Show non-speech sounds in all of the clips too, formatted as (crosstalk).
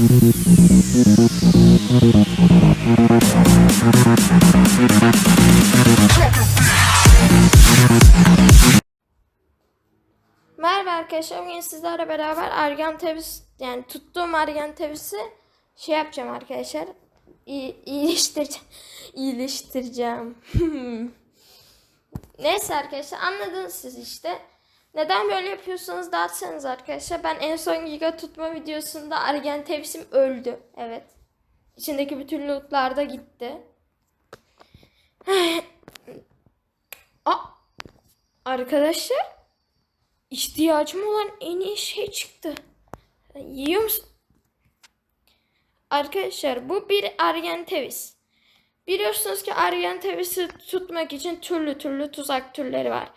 Merhaba arkadaşlar. Bugün sizlerle beraber argan tevis yani tuttuğum argan tevisi şey yapacağım arkadaşlar. İyi, iyileştireceğim. (laughs) İyileştireceğim. (laughs) Neyse arkadaşlar anladınız siz işte. Neden böyle yapıyorsunuz derseniz arkadaşlar ben en son giga tutma videosunda argan tevisim öldü. Evet. İçindeki bütün lootlar da gitti. (sighs) Aa, arkadaşlar İhtiyacım olan en iyi şey çıktı. Yiyor musun? Arkadaşlar bu bir argentevis. Biliyorsunuz ki argentevisi tutmak için türlü türlü tuzak türleri var.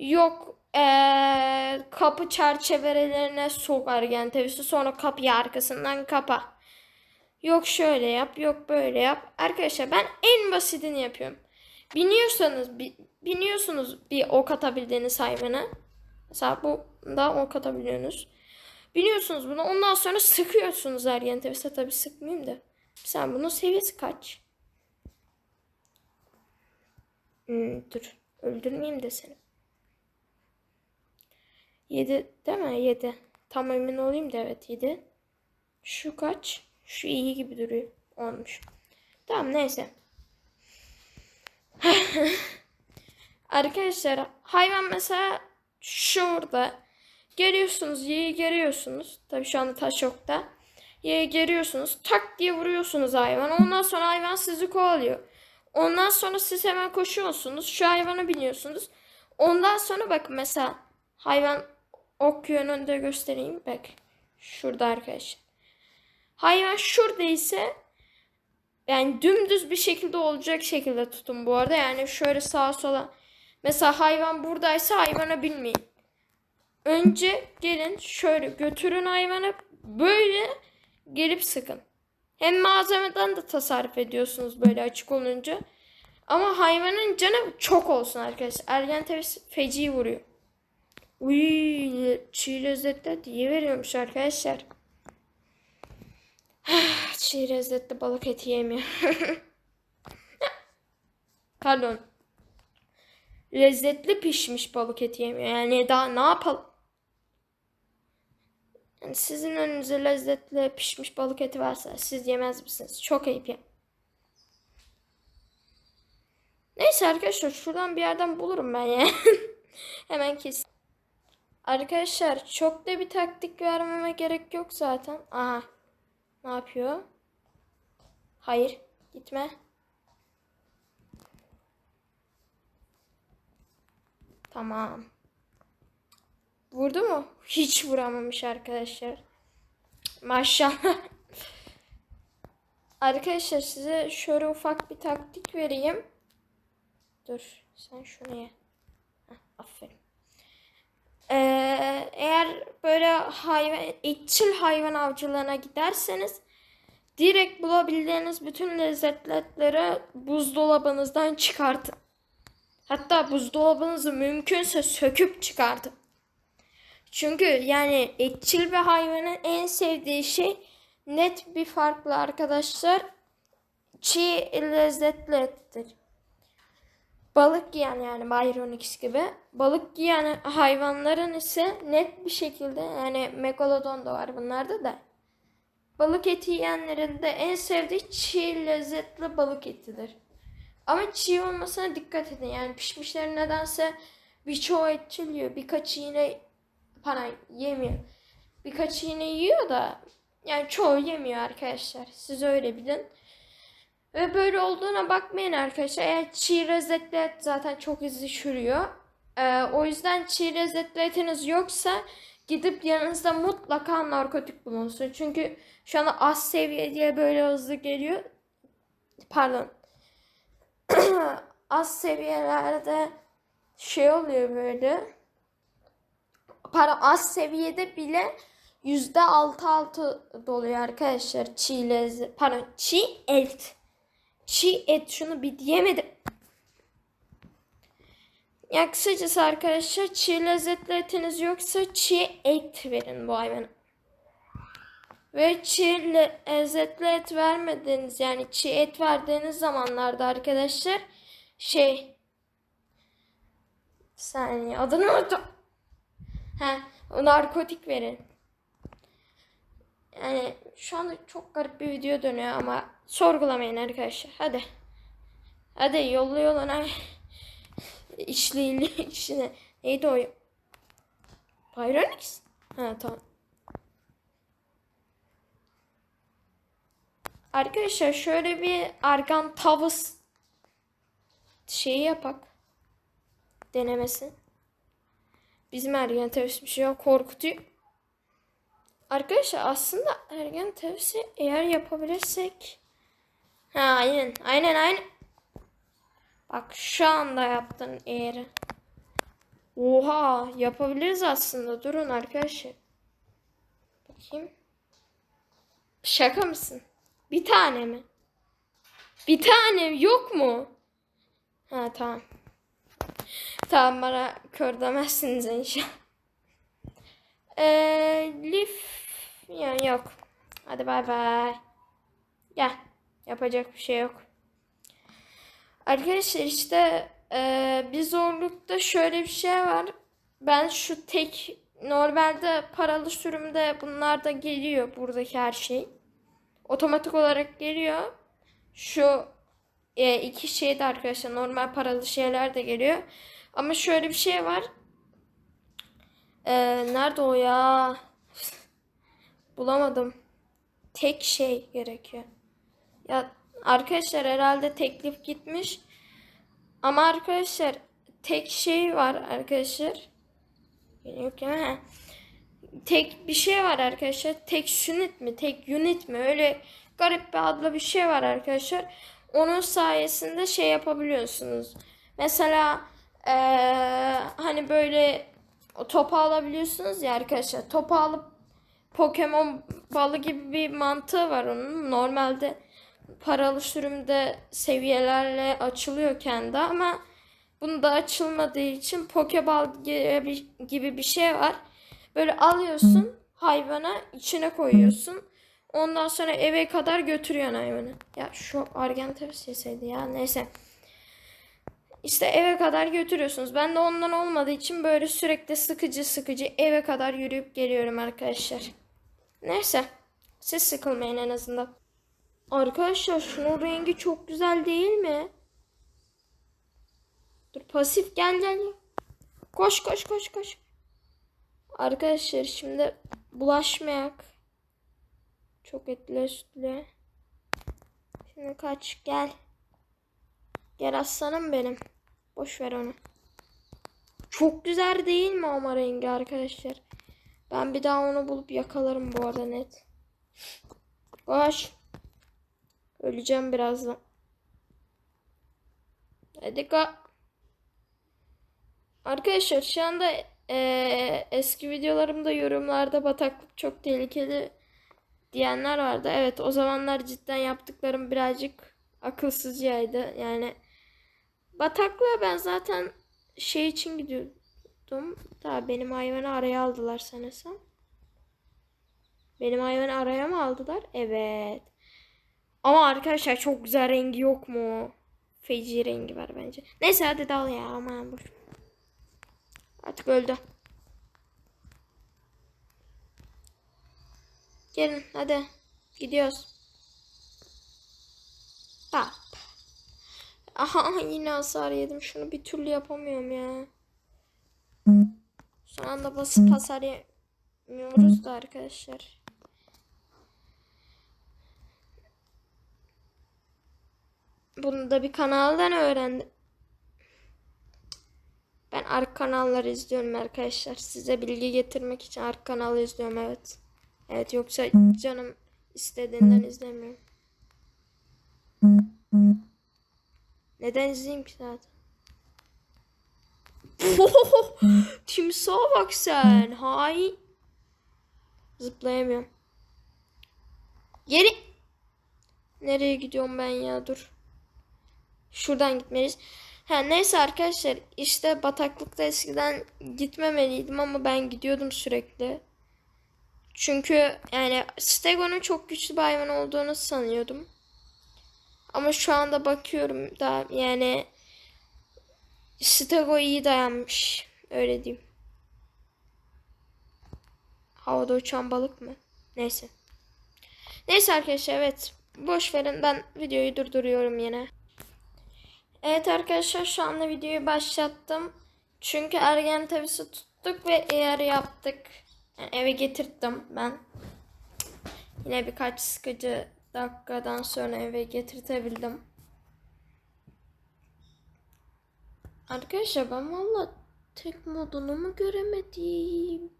Yok ee, kapı çerçevelerine sok argentevisi sonra kapıyı arkasından kapa. Yok şöyle yap yok böyle yap. Arkadaşlar ben en basitini yapıyorum. Biniyorsanız bi- biniyorsunuz bir ok atabildiğiniz hayvana. Mesela bu da ok atabiliyorsunuz. Biliyorsunuz bunu. Ondan sonra sıkıyorsunuz ergen tepsi. Tabii sıkmayayım da. Sen bunun seviyesi kaç? Hmm, dur. Öldürmeyeyim de seni. 7 değil mi? 7. Tam emin olayım da evet 7. Şu kaç? Şu iyi gibi duruyor. Olmuş. Tamam neyse. (laughs) Arkadaşlar hayvan mesela şurada geliyorsunuz y'yi geriyorsunuz. Tabii şu anda taş yok da. Y'yi geriyorsunuz. Tak diye vuruyorsunuz hayvan. Ondan sonra hayvan sizi kovalıyor. Ondan sonra siz hemen koşuyorsunuz. Şu hayvana biniyorsunuz. Ondan sonra bakın mesela hayvan ok yönünde göstereyim. Bak şurada arkadaşlar. Hayvan şurada ise yani dümdüz bir şekilde olacak şekilde tutun bu arada. Yani şöyle sağa sola. Mesela hayvan buradaysa hayvana binmeyin. Önce gelin şöyle götürün hayvanı böyle gelip sıkın. Hem malzemeden de tasarruf ediyorsunuz böyle açık olunca. Ama hayvanın canı çok olsun arkadaşlar. Ergen tepsi feci vuruyor. Uy, çiğ lezzetler diye veriyormuş arkadaşlar. çiğ lezzetli balık eti yemiyor. (laughs) Pardon. Lezzetli pişmiş balık eti yemiyor. Yani daha ne yapalım? Yani sizin önünüze lezzetli pişmiş balık eti varsa siz yemez misiniz? Çok ayıp ya. Neyse arkadaşlar şuradan bir yerden bulurum ben ya. (laughs) Hemen kes. Arkadaşlar çok da bir taktik vermeme gerek yok zaten. Aha. Ne yapıyor? Hayır. Gitme. Tamam. Vurdu mu? Hiç vuramamış arkadaşlar. Maşallah. (laughs) Arkadaşlar size şöyle ufak bir taktik vereyim. Dur sen şunu ye. Heh, aferin. Ee, eğer böyle hayvan, etçil hayvan avcılığına giderseniz direkt bulabildiğiniz bütün lezzetleri buzdolabınızdan çıkartın. Hatta buzdolabınızı mümkünse söküp çıkartın. Çünkü yani etçil bir hayvanın en sevdiği şey net bir farklı arkadaşlar. Çiğ lezzetli. Balık yiyen yani Byronix gibi. Balık yiyen hayvanların ise net bir şekilde yani megalodon da var bunlarda da. Balık eti yiyenlerin de en sevdiği çiğ lezzetli balık etidir. Ama çiğ olmasına dikkat edin. Yani pişmişleri nedense birçoğu etçil yiyor. Birkaçı yine para yemiyor. Birkaçı yine yiyor da yani çoğu yemiyor arkadaşlar. Siz öyle bilin. Ve böyle olduğuna bakmayın arkadaşlar. Eğer çiğ lezzetli et zaten çok hızlı çürüyor. Ee, o yüzden çiğ lezzetli etiniz yoksa gidip yanınızda mutlaka narkotik bulunsun. Çünkü şu anda az seviye diye böyle hızlı geliyor. Pardon. (clears throat) az seviyelerde şey oluyor böyle. Para az seviyede bile yüzde altı altı doluyor arkadaşlar çiğ lezzet. Pardon çiğ et. Çiğ et şunu bir diyemedim. Ya kısacası arkadaşlar çiğ lezzetli etiniz yoksa çiğ et verin bu hayvana. Ve çiğ le- lezzetli et vermediğiniz yani çiğ et verdiğiniz zamanlarda arkadaşlar şey saniye adını unuttum. He, narkotik verin. Yani şu anda çok garip bir video dönüyor ama sorgulamayın arkadaşlar. Hadi. Hadi yolla yoluna. İşliğli işine. Neydi o? Pyronix? Ha tamam. Arkadaşlar şöyle bir argan tavus şeyi yapak. Denemesi. Bizim ergen tavus bir şey yok. Korkutuyor. Arkadaşlar aslında ergen tavsiye eğer yapabilirsek ha aynen aynen aynen. Bak şu anda yaptın eğer oha yapabiliriz aslında. Durun arkadaşlar. Bakayım. Şaka mısın? Bir tane mi? Bir tane yok mu? Ha tamam. Tamam bana kör demezsiniz inşallah ee, lif yani yok. Hadi bay bay. Gel. Yapacak bir şey yok. Arkadaşlar işte ee, bir zorlukta şöyle bir şey var. Ben şu tek normalde paralı sürümde bunlar da geliyor buradaki her şey. Otomatik olarak geliyor. Şu e, iki şey de arkadaşlar normal paralı şeyler de geliyor. Ama şöyle bir şey var. Ee, nerede o ya? Bulamadım. Tek şey gerekiyor. Ya arkadaşlar herhalde teklif gitmiş. Ama arkadaşlar tek şey var arkadaşlar. Yok ya. Tek bir şey var arkadaşlar. Tek unit mi? Tek unit mi? Öyle garip bir adlı bir şey var arkadaşlar. Onun sayesinde şey yapabiliyorsunuz. Mesela eee, hani böyle o topu alabiliyorsunuz ya arkadaşlar. Topu alıp Pokemon balı gibi bir mantığı var onun. Normalde paralı sürümde seviyelerle açılıyor kendi ama bunda açılmadığı için Pokeball gibi, bir şey var. Böyle alıyorsun hayvana içine koyuyorsun. Ondan sonra eve kadar götürüyorsun hayvanı. Ya şu Argentavis yeseydi ya neyse. İşte eve kadar götürüyorsunuz. Ben de ondan olmadığı için böyle sürekli sıkıcı sıkıcı eve kadar yürüyüp geliyorum arkadaşlar. Neyse. Siz sıkılmayın en azından. Arkadaşlar şunun rengi çok güzel değil mi? Dur pasif gel gel. Koş koş koş koş. Arkadaşlar şimdi bulaşmayak. Çok etli sütlü. Şimdi kaç gel. Gel aslanım benim. Boş ver onu. Çok güzel değil mi ama rengi arkadaşlar? Ben bir daha onu bulup yakalarım bu arada net. Koş. Öleceğim birazdan. Hadi ko. Arkadaşlar şu anda eee, eski videolarımda yorumlarda bataklık çok tehlikeli diyenler vardı. Evet o zamanlar cidden yaptıklarım birazcık akılsızcaydı. Yani bataklığa ben zaten şey için gidiyordum. Daha benim hayvanı araya aldılar sanırsam. Benim hayvanı araya mı aldılar? Evet. Ama arkadaşlar çok güzel rengi yok mu? Feci rengi var bence. Neyse hadi dal ya aman boş. Artık öldü. Gelin hadi. Gidiyoruz. Bak. Aha (laughs) yine hasar yedim. Şunu bir türlü yapamıyorum ya. Son anda basıp hasar yemiyoruz da arkadaşlar. Bunu da bir kanaldan öğrendim. Ben arka kanalları izliyorum arkadaşlar. Size bilgi getirmek için arka kanalı izliyorum evet. Evet yoksa canım istediğinden izlemiyorum. Neden izleyeyim ki zaten? (laughs) Timsaha bak sen. Hay. Zıplayamıyorum. Geri. Nereye gidiyorum ben ya dur. Şuradan gitmeliyiz. Ha neyse arkadaşlar işte bataklıkta eskiden gitmemeliydim ama ben gidiyordum sürekli. Çünkü yani Stego'nun çok güçlü bir hayvan olduğunu sanıyordum. Ama şu anda bakıyorum da yani Stego iyi dayanmış. Öyle diyeyim. Havada uçan balık mı? Neyse. Neyse arkadaşlar evet. Boş verin ben videoyu durduruyorum yine. Evet arkadaşlar şu anda videoyu başlattım. Çünkü ergen tavisi tuttuk ve eğer yaptık. Yani eve getirttim ben. Yine birkaç sıkıcı dakikadan sonra eve getirtebildim. Arkadaşlar ben valla tek modunu mu göremedim?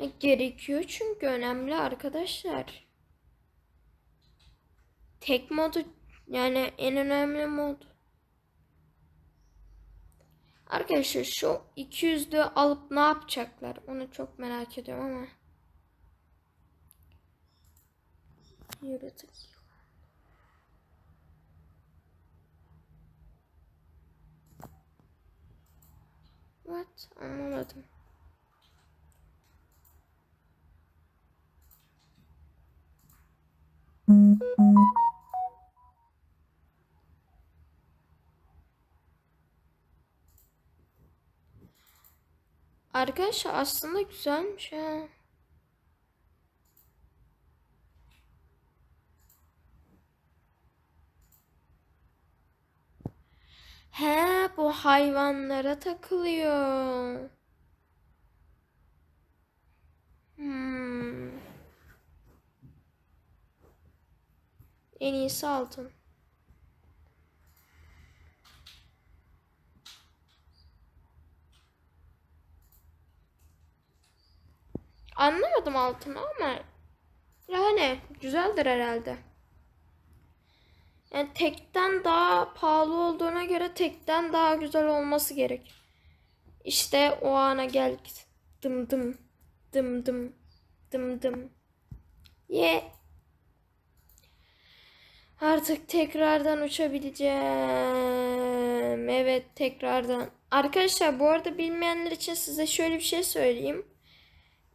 Ya gerekiyor çünkü önemli arkadaşlar. Tek modu yani en önemli mod. Arkadaşlar şu 200'lü alıp ne yapacaklar? Onu çok merak ediyorum ama. Yaratık. What? Anlamadım. Arkadaşlar aslında güzelmiş ha. He bu hayvanlara takılıyor. Hmm. En iyisi altın. Anlamadım altını ama yani güzeldir herhalde. Yani tekten daha pahalı olduğuna göre tekten daha güzel olması gerek. İşte o ana geldik. Dım dım dım dım dım dım. Ye. Artık tekrardan uçabileceğim. Evet tekrardan. Arkadaşlar bu arada bilmeyenler için size şöyle bir şey söyleyeyim.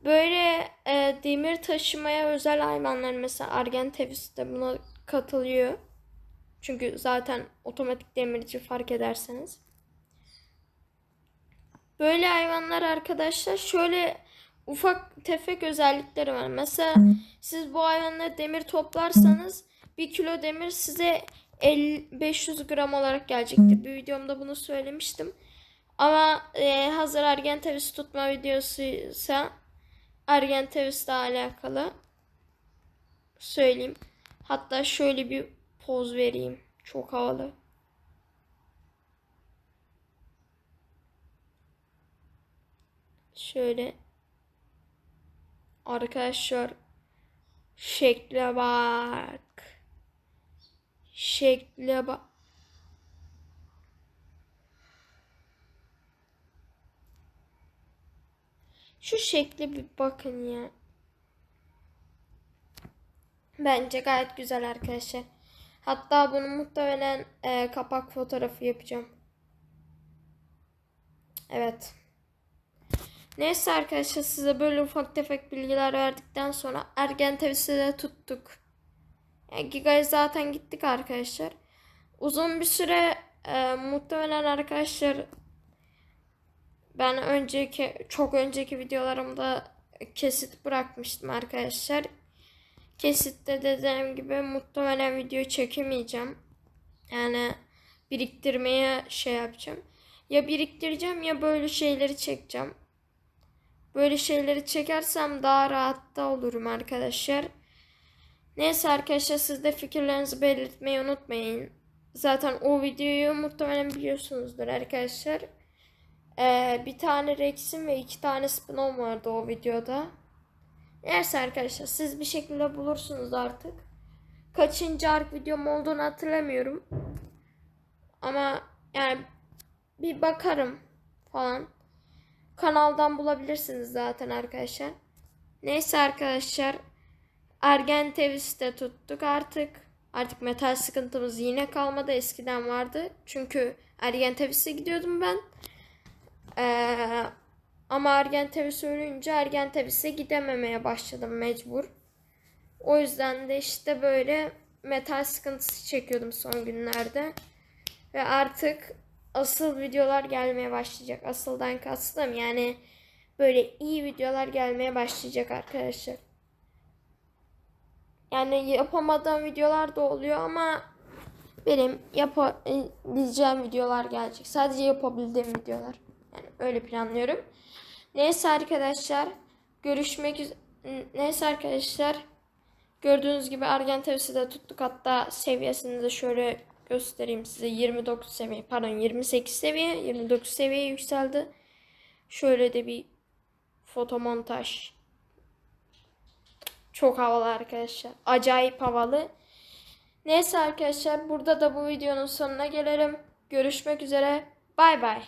Böyle e, demir taşımaya özel hayvanlar mesela Argentavis de buna katılıyor. Çünkü zaten otomatik demirci fark ederseniz. Böyle hayvanlar arkadaşlar şöyle ufak tefek özellikleri var. Mesela siz bu hayvanlara demir toplarsanız 1 kilo demir size 50, 500 gram olarak gelecektir. Bir videomda bunu söylemiştim. Ama e, hazır Argentavis tutma videosuysa Argentavis'le alakalı söyleyeyim. Hatta şöyle bir poz vereyim. Çok havalı. Şöyle arkadaşlar şekle bak. Şekle bak. Şu şekli bir bakın ya. Bence gayet güzel arkadaşlar. Hatta bunu muhtemelen e, kapak fotoğrafı yapacağım. Evet. Neyse arkadaşlar size böyle ufak tefek bilgiler verdikten sonra ergen tevisi de tuttuk. Yani Giga'ya zaten gittik arkadaşlar. Uzun bir süre e, muhtemelen arkadaşlar ben önceki çok önceki videolarımda kesit bırakmıştım arkadaşlar. Kesitte dediğim gibi muhtemelen video çekemeyeceğim. Yani biriktirmeye şey yapacağım. Ya biriktireceğim ya böyle şeyleri çekeceğim. Böyle şeyleri çekersem daha rahat da olurum arkadaşlar. Neyse arkadaşlar siz de fikirlerinizi belirtmeyi unutmayın. Zaten o videoyu muhtemelen biliyorsunuzdur arkadaşlar. Ee, bir tane Rex'in ve iki tane Spinon vardı o videoda. Neyse arkadaşlar siz bir şekilde bulursunuz artık. Kaçıncı ark videom olduğunu hatırlamıyorum. Ama yani bir bakarım falan. Kanaldan bulabilirsiniz zaten arkadaşlar. Neyse arkadaşlar. Ergen Tevis'te tuttuk artık. Artık metal sıkıntımız yine kalmadı. Eskiden vardı. Çünkü Ergen Tevis'e gidiyordum ben. Ee, Ama Argentevisi ölünce Argentevise gidememeye başladım mecbur. O yüzden de işte böyle metal sıkıntısı çekiyordum son günlerde. Ve artık asıl videolar gelmeye başlayacak. Asıldan kastım yani böyle iyi videolar gelmeye başlayacak arkadaşlar. Yani yapamadığım videolar da oluyor ama benim yapabileceğim videolar gelecek. Sadece yapabildiğim videolar. Yani öyle planlıyorum. Neyse arkadaşlar. Görüşmek üzere. Neyse arkadaşlar. Gördüğünüz gibi Argentevs'i de tuttuk. Hatta seviyesini de şöyle göstereyim size. 29 seviye pardon 28 seviye 29 seviye yükseldi. Şöyle de bir fotomontaj. Çok havalı arkadaşlar. Acayip havalı. Neyse arkadaşlar burada da bu videonun sonuna gelelim. Görüşmek üzere. Bay bay.